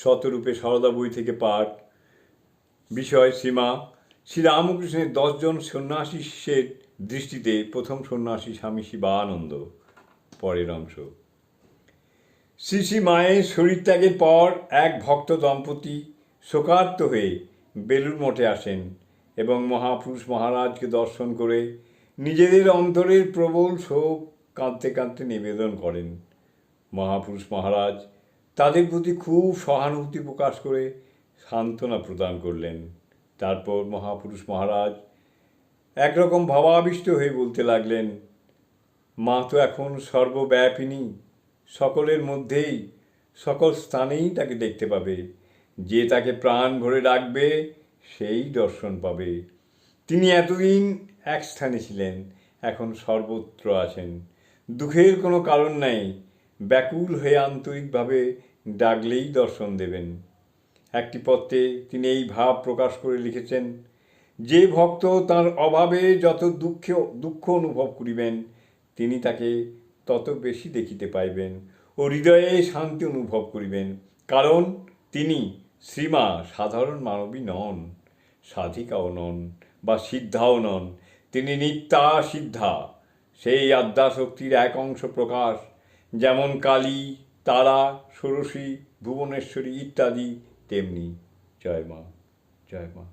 শতরূপে সারদা বই থেকে পাঠ। বিষয়, সীমা। শ্রীরামকৃষ্ণের দশজন সন্ন্যাসী শিষ্যের দৃষ্টিতে প্রথম সন্ন্যাসী স্বামী শিবানন্দ, পরের অংশ। শ্রী শ্রী মায়ের শরীরত্যাগের পর এক ভক্ত দম্পতি শোকার্ত হয়ে বেলুর মঠে আসেন এবং মহাপুরুষ মহারাজকে দর্শন করে নিজেদের অন্তরের প্রবল শোক কাঁদতে কাঁদতে নিবেদন করেন। মহাপুরুষ মহারাজ তাদের প্রতি খুব সহানুভূতি প্রকাশ করে সান্ত্বনা প্রদান করলেন। তারপর মহাপুরুষ মহারাজ একরকম ভাবাবিষ্ট হয়ে বলতে লাগলেন, মা তো এখন সর্বব্যাপিনী। সকলের মধ্যেই সকল স্থানেই তাকে দেখতে পাবে। যে তাকে প্রাণ ভরে ডাকবে, সেই দর্শন পাবে। তিনি এতদিন এক স্থানে ছিলেন, এখন সর্বত্র আছেন। দুঃখের কোনো কারণ নাই। ব্যাকুল হয়ে আন্তরিকভাবে ডাকলেই দর্শন দেবেন। একটি পত্রে তিনি এই ভাব প্রকাশ করে লিখেছেন, যে ভক্ত তার অভাবে যত দুঃখ দুঃখ অনুভব করিবেন, তিনি তাকে তত বেশি দেখিতে পাইবেন ও হৃদয়ে শান্তি অনুভব করিবেন, কারণ তিনি শ্রীমা সাধারণ মানবী নন, সাধিকাও নন বা সিদ্ধাও নন। তিনি নিত্যা সিদ্ধা, সেই আদ্যাশক্তির এক অংশ প্রকাশ যেমন কালী তারা ষোড়শী ভুবনেশ্বরী ইত্যাদি তেমনি জয় মা জয় মা।